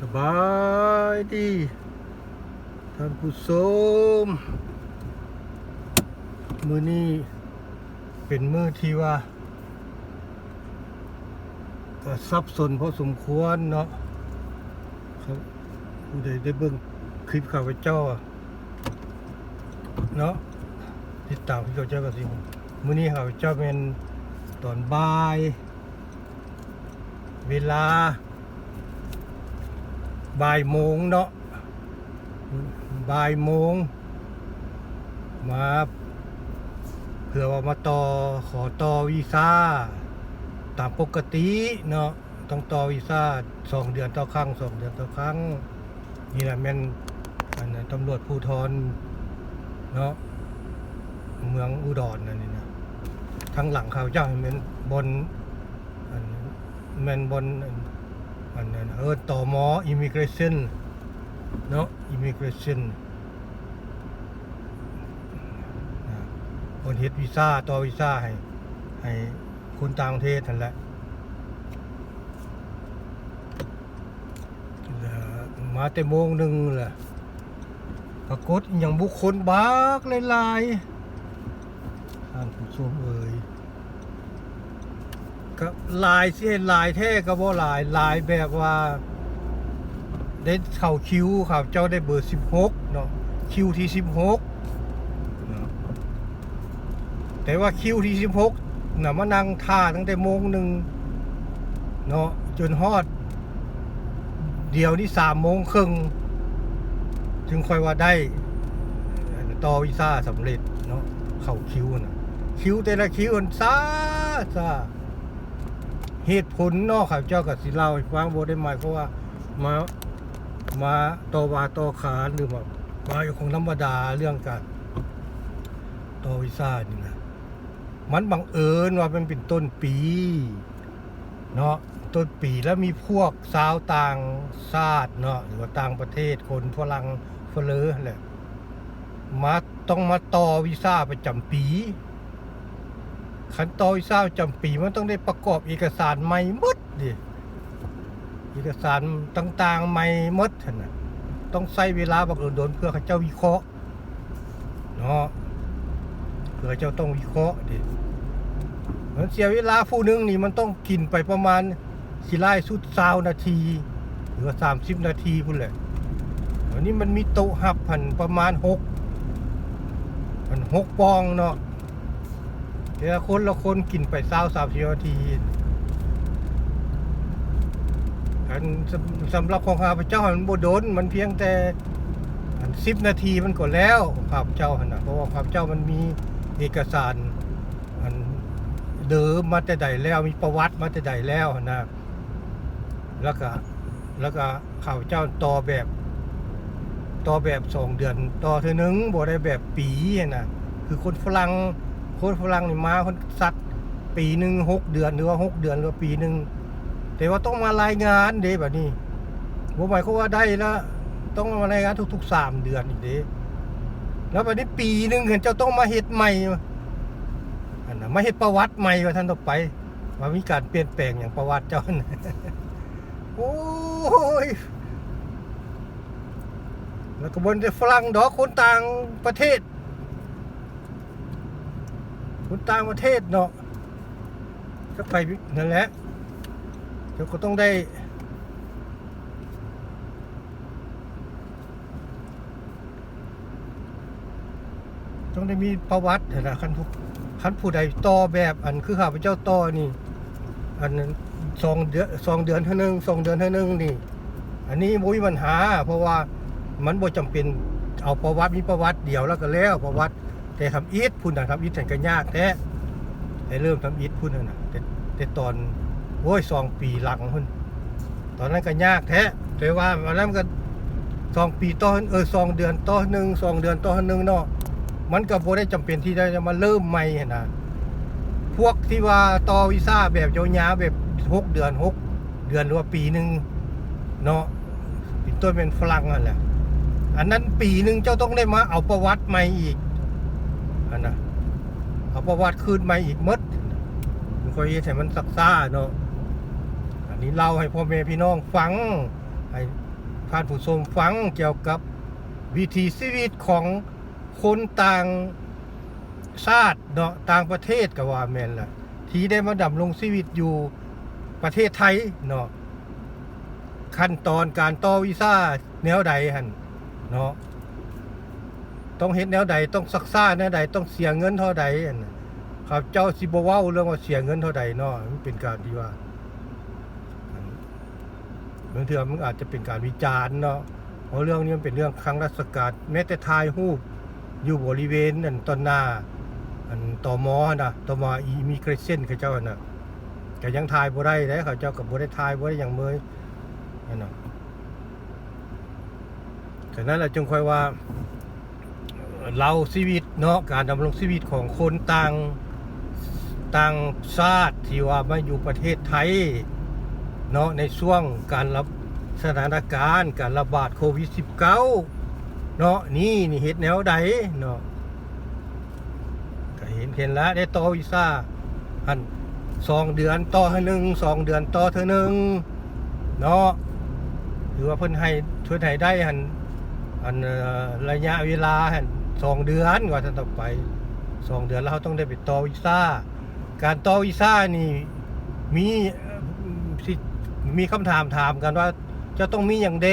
สบายดีท่านผู้ชมมือนี้เป็นมือที่ว่าก็ซับสนพอสมควรเนาะครับผู้ใดได้เบิ่งคลิปข้าพเจ้าอะเนาะติดตามข้าเจ้าก็สิมือนี้ข้าพเจ้าเป็นตอนบ่าย เวลา บ่ายโมงเนาะบ่ายโมงมาเผื่อว่ามาต่อขอต่อวีซ่าตามปกติเนาะต้องต่อวีซ่าสองเดือนต่อครั้งสองเดือนต่อครั้ง นี่แหละแม่นอันนั้นตำรวจภูธรเนาะเมืองอุดรนั่นนี่นะทางหลังเขาเจ้าเป็นบนอันแม่นบน อันนั้นเออต่อมอ immigration เนาะ immigration นคนเฮ็ดวีซ่าต่อวีซ่าให้ให้คนต่างประเทศนั่นแหละแล้วมาแต่โมงหนึ่งแหละปรากฏอย่างบุคคลบากหลายๆท่านผู้ชมเอ่ย ก็ลายเสิลายแท้ก็บ่ลายลายแบบว่าได้เข้าคิวครับเจ้าได้เบอร์16เนาะคิวที่16เนาะแต่ว่าคิวที่16น่ะมานั่งท่าตั้งแต่โมงหนึ่งเนาะจนฮอด เดี๋ยวนี้3โมงครึ่งถึงค่อยว่าได้ต่อวีซ่าสำเร็จเนาะเข้าคิวน่ะคิวแต่ละคิวมันซ่าซ่า เหตุผลนอกข้าเจ้ากับสิเล่าให้ฟังบ่ได้หมายเพราะว่ามามาต่อวาต่อขานหรือว่ามาอยู่ของธรรมดาเรื่องการต่อวีซ่านี่นะมันบังเอิญว่ามันเป็นต้นปี เนาะต้นปีแล้วมีพวกสาวต่างชาติเนาะหรือว่าต่างประเทศคนฝรั่งฝรั่งแหละมาต้องมาต่อวีซ่าประจำปี ขั้นตอนวีซ่าประจำปีมันต้องได้ประกอบเอกสารใหม่หมดดิเอกสารต่างๆใหม่หมดหั่นน่ะต้องใช้เวลาบักโดนเพื่อเขาเจ้าวิเคราะห์เนาะเพื่อเจ้าต้องวิเคราะห์ดิมันเสียเวลาผู้หนึงนี่มันต้องกินไปประมาณสิไล่สุดซาวนาที หรือสามสิบนาทีพุ่นแหละวันนี้มันมีโต๊ะหับพันประมาณหกพันหกปองเนาะ แต่ละคนละคนกินไปเศร้าสามสิบนาทีอันสำสำหรับของข้าพเจ้ามันบ่โดนมันเพียงแต่สิบนาทีมันก็แล้วข้าพเจ้าหันนะเพราะว่าข้าพเจ้ามันมีเอกสารอันเดิมมาแต่ใดแล้วมีประวัติมาแต่ใดแล้วนะแล้วก็แล้วก็ข้าพเจ้าต่อแบบต่อแบบสองเดือนต่อเท่านึงบ่ได้แบบปีนะคือคนฝรั่ง คนฝรั่งนี่มาคนสัตว์ปีหนึ่งหกเดือนหรือว่าหกเดือนหรือปีหนึ่งแต่ว่าต้องมารายงานเด้แบบนี้ผมหมายความว่าได้แล้วต้องมารายงานทุกๆสามเดือนอีกเด้แล้วแบบนี้ปีหนึ่งเห็นเจ้าต้องมาเฮ็ดใหม่อันนะมาเฮ็ดประวัติใหม่ว่าท่านต่อไปว่ามีการเปลี่ยนแปลงอย่างประวัติเจ้านะโอ้ยแล้วก็บนฝรั่งดอกคนต่างประเทศ คนต่างประเทศเนาะก็ไปนั่นแหละเดี๋ยวก็ต้องได้ ต้องได้มีประวัติเห็นะคันผู้คันผู้ใดต่อแบบอันคือข้าพเจ้าต่อนี่ อันนั้นสองเดือนสองเดือนเท่านึงสองเดือนเท่านึงนี่ อันนี้มุ้ยปัญหา เพราะว่ามันบ่จำเป็นเอาประวัติมีประวัติเดียวแล้วก็แล้วประวัติ แต่ทำอีทพุ่นน่ะทำอีทฉันก็ยากแท้แต่เริ่มทำอีทพุ่นน่ะนะแต่แต่ตอนโอ้ยสองปีหลังพุ่นตอนนั้นก็ยากแท้แต่ว่าวันนั้นมันก็สองปีต่อเออสองเดือนต่อหนึ่งสองเดือนต่อหนึ่งเนาะมันก็บ่ได้จำเป็นที่จะมาเริ่มใหม่นนะพวกที่ว่าต่อวีซ่าแบบยาวๆแบบหกเดือนหกเดือนหรือว่าปีหนึ่งเนาะเป็นต้นเป็นฝรั่งนั่นแหละอันนั้นปีหนึ่งเจ้าต้องได้มาเอาประวัติใหม่อีก อันน่ะเอาประวัติคืนมาอีกมดมันก็เฮ็ดให้มันซักซ่าเนาะอันนี้เล่าให้พ่อแม่พี่น้องฟัง ให้ท่านผู้ชมฟังเกี่ยวกับวิถีชีวิตของคนต่างชาติเนาะต่างประเทศก็ว่าแม่นล่ะ ที่ได้มาดำรงชีวิตอยู่ประเทศไทยเนาะขั้นตอนการต่อวีซ่าแนวใดหันเนาะ ต้องเฮ็ดแนวใดต้องซักซ่าแนวใดต้องเสียเงินเท่าใดอันน่ะครับเจ้าสิบ่เว้าเรื่องว่าเสียเงินเท่าใดเนาะมันเป็นการที่ว่าบางเทื่อมันอาจจะเป็นการวิจารณ์เนาะเพราะเรื่องนี้มันเป็นเรื่องครั้งราชการแม้แต่ถ่ายรูปอยู่บริเวณนั่นตอนหน้าอันตมนะตมอีมิเกรเซนเขาเจ้าน่ะก็ยังถ่ายบ่ได้เด้เขาเจ้าก็บ่ได้ถ่ายบ่ได้หยังเมยนั่นน่ะฉะนั้นเราจึงค่อยว่า เราชีวิตเนาะการดำรงชีวิตของคนต่างต่างชาติที่ว่ามาอยู่ประเทศไทยเนาะในช่วงการรับสถานการณ์การระบาดโควิด -19 เนาะนี่นี่เฮ็ดแนวใดเนาะก็เห็นเห็นแล้วได้ต่อวีซ่าอันสองเดือนต่อเท่านึงสองเดือนต่อเท่านึงเนาะหรือว่าเพิ่นให้ช่วยให้ได้หันอันระยะเวลาหัน สองเดือนกว่าจะต่อไปสองเดือนแล้วเขาต้องได้ไปต่อวีซ่า การต่อวีซ่านี่มีมีคำถามถามกันว่า จะต้องมีอย่างเด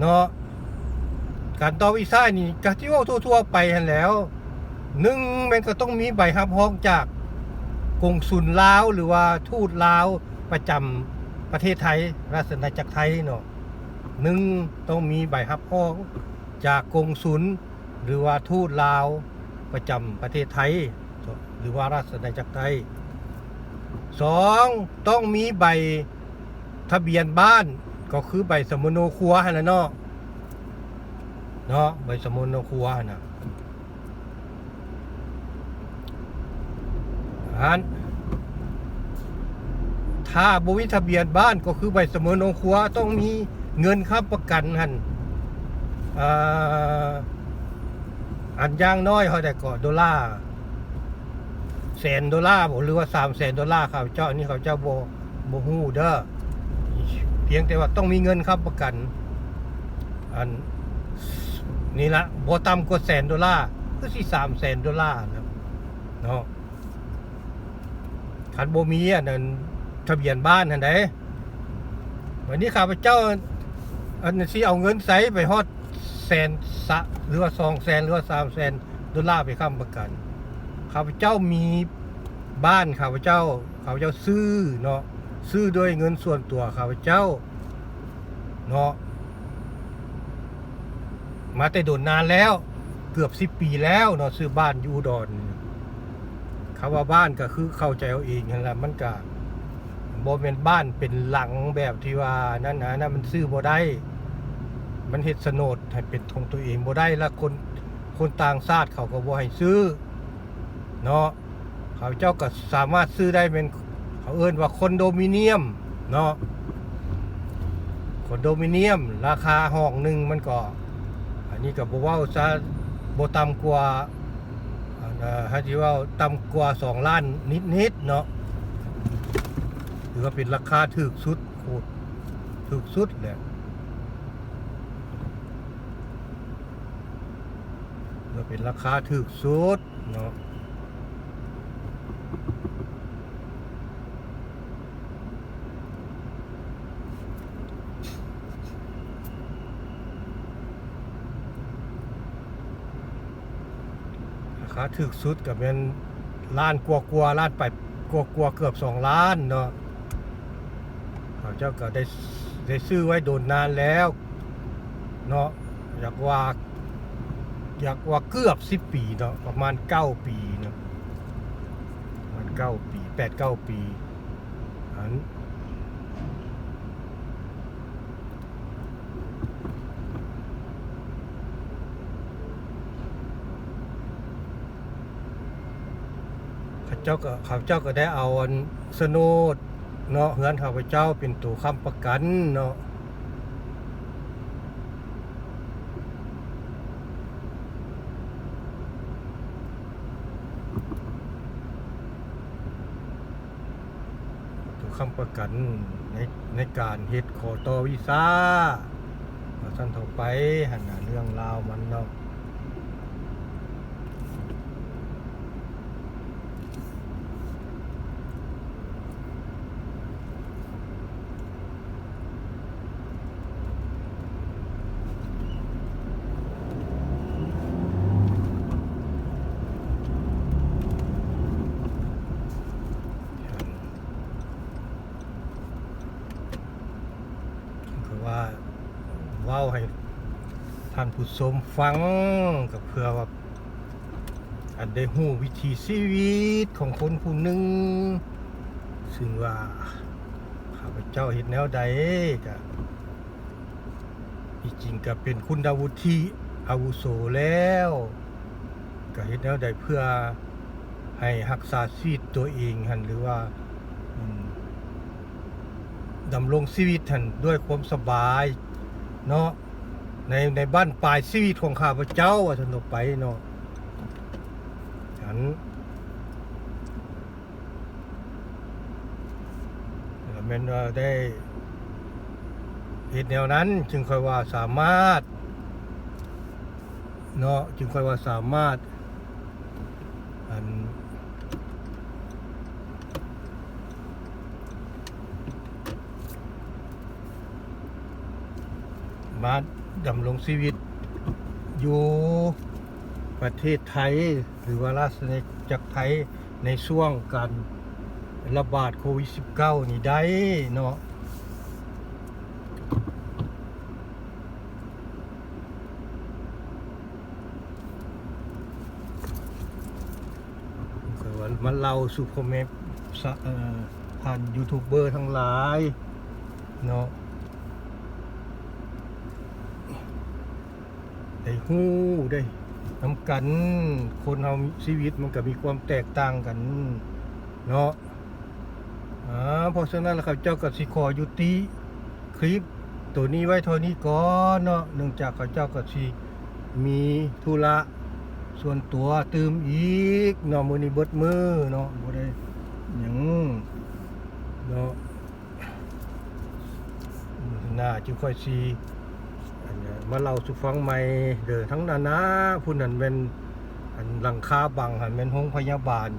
เนาะการต่อวีซ่านี่กะที่ว่าทั่ว ๆ ไปแล้วหนึ่งมันก็ต้องมีใบรับรองจากกงสุลลาวหรือว่าทูตลาวประจำประเทศไทย ราชอาณาจักรไทยเนาะหนึ่งต้องมีใบรับรองจากกงสุล หรือว่าทูตลาวประจำประเทศไทย หรือว่าราชอาณาจักรไทยสองต้องมีใบทะเบียนบ้านก็คือใบสมุนโนครัวหั่นน่ะเนาะเนาะใบสมุนโนครัวนะอันถ้าบ่มีทะเบียนบ้านก็คือใบสมุนโนครัวต้องมีเงินค้ำประกันหันอ่า อันย่างน้อยเท่าใดก็ดอลลาร์แสนดอลลาร์บ่หรือว่า3แสนดอลลาร์เขาเจ้านี่เขาเจ้าโบ่บ่ฮู้เด้อเพียงแต่ว่าต้องมีเงินครับประกัน อันนี่ละโบต่ำกว่าแสนดอลลาร์คือสิสามแสนดอลลาร์นะเนาะคันบ่มีอันนั้นทะเบียนบ้านอันใดวันนี้ข้าพเจ้า อันสิเอาเงินใส่ไปฮอด สนสะหรือว่าสองแสนหรือว่าสามแสนดอลลาร์ไปค้ำประกันข้าพเจ้ามีบ้านข้าพเจ้าข้าพเจ้าซื้อเนาะซื้อด้วยเงินส่วนตัวข้าพเจ้าเนาะมาแต่โดนนานแล้วเกือบสิบปีแล้วเนาะซื้อบ้านอยู่ดอนคำว่าบ้านก็คือเข้าใจเอาเองนั่นแหละมันก็บ่เป็นบ้านเป็นหลังแบบที่ว่านั่นนะนั่นมันซื้อบ่ได้ มันเฮ็ดโฉนดให้เป็นของตัวเองบ่ได้แล้วคนคนต่างชาติเขาก็บ่ให้ซื้อเนาะเขาเจ้าก็สามารถซื้อได้เป็นเขาเอิ้นว่าคอนโดมิเนียมเนาะคอนโดมิเนียม ราคาห้องหนึ่งมันก็ อันนี้ก็บ่เว้าซะบ่ต่ำกว่าอันเอ่อฮะที่ว่าต่ำกว่า2ล้านนิดๆเนาะถือว่าเป็นราคาถูกสุดโคตรถูกสุดแหละ ถือว่าเป็นราคาถูกสุดเนาะราคาถึกสุดกับเป็นล้านกว่ากว่าล้านไปกว่ากว่าเกือบสองล้านเนาะเขาเจ้าก็ได้ได้ซื้อไว้โดนนานแล้ว เนาะอยากว่า อยากว่าเกือบสิบปีเนาะประมาณเก้าปีเนาะประมันเก้าปีแปดเก้าปีอันเขาเจ้าก็เขาเจ้าก็ได้เอาอันสโนดเนาะเฮือนข้าพเจ้าเป็นตัวค้ำประกันเนาะ ค้ำประกันในในการเฮ็ดขอต่อวีซ่าสั้นเท่าไปหันน่ะเรื่องราวมันเนาะ คือว่าเว้าให้ท่าน ผู้ชมฟังก็เพื่อว่าอันได้หู้วิถีชีวิตของคนผู้หนึ่ง ซึ่งว่าข้าพเจ้าเห็นแนวใดก็ที่จริงก็เป็นคุณดาวุฒิอาวุโสแล้วก็เห็นแนวใดเพื่อให้รักษาชีวิตตัวเองหันหรือว่าดำรงชีวิตท่านด้วยความสบาย เนาะ ในในบ้านปลายชีวิตของข้าพเจ้าว่าท่านต่อไปเนาะฉันแล้วแม่นว่าได้เหตุแนวนั้นจึงค่อยว่าสามารถเนาะจึงค่อยว่าสามารถอันมา ดำรงชีวิต อยู่ประเทศไทย หรือว่าราชอาณาจักรไทยในช่วงการระบาดโควิด -19 นี่ได้เนาะก็ว่ามันเล่าสู่พ่อแม่ผ่านยูทูบเบอร์ทั้งหลายเนาะ ได้ฮู้ได้นำกัน คนเฮาชีวิตมันก็มีความแตกต่างกัน เนาะอ่าเพราะฉะนั้นแล้วครับเจ้าก็สิขอยุติคลิป ตัวนี้ไว้เท่านี้ก่อนเนาะเนื่องจากเขาเจ้าก็สิมีธุระส่วนตัวตืมอีกเนาะมื้อนี้เบิดมือเนาะบ่ได้หยังเนาะน่าจึงค่อยสิ มาเล่าสู่ฟังใหม่เด้อทั้งนั้นนะผู้นั้นเป็นอันหลังคาบังหันเป็นห้องพยาบาล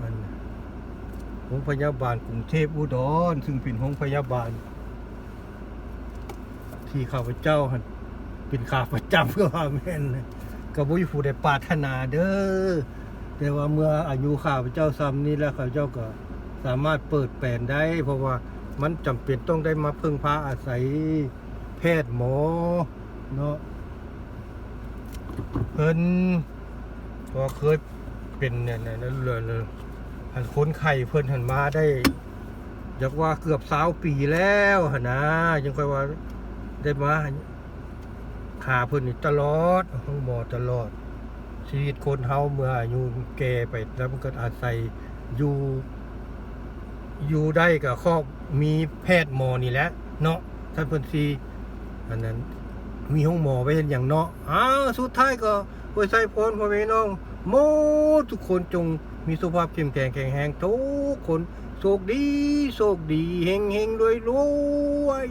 มันห้องพยาบาลกรุงเทพอุดรซึ่งเป็นห้องพยาบาล ที่ข้าพเจ้าหันเป็นข้าพเจ้าเพื่อว่าแม่นก็บ่มีผู้ใดปรารถนาเด้อแต่ว่าเมื่ออายุข้าพเจ้าซ้ำนี้แล้วข้าพเจ้าก็สามารถเปิดแปลนได้ เพราะว่ามันจำเป็นต้องได้มาพึ่งพาอาศัย แพทย์หมอเนาะเพิ่นก็เคยเป็นเนี่ยนะนั่นเลยเลยหันค้นไข้เพิ่นหันมาได้อยากว่าเกือบสาวปีแล้วหนนะยังค่อยว่าได้มาหาเพิ่นตลอดห้องหมอตลอด ชีวิตคนเฮาเมื่ออายุแก่ไปแล้วมันก็อาศัยอยู่ อยู่ได้กับครอบมีแพทย์หมอนี่แหละเนาะท่านเพิ่นซี อันนั้นมีห้องหมอไปเห็นอย่างเนาะอ้าวสุดท้ายก็อวยใส่พรพ่อแม่น้องโมทุกคนจงมีสุขภาพเข้มแข็งแข็งแรงทุกคนโชคดีโชคดีเฮงเฮงรวยรวย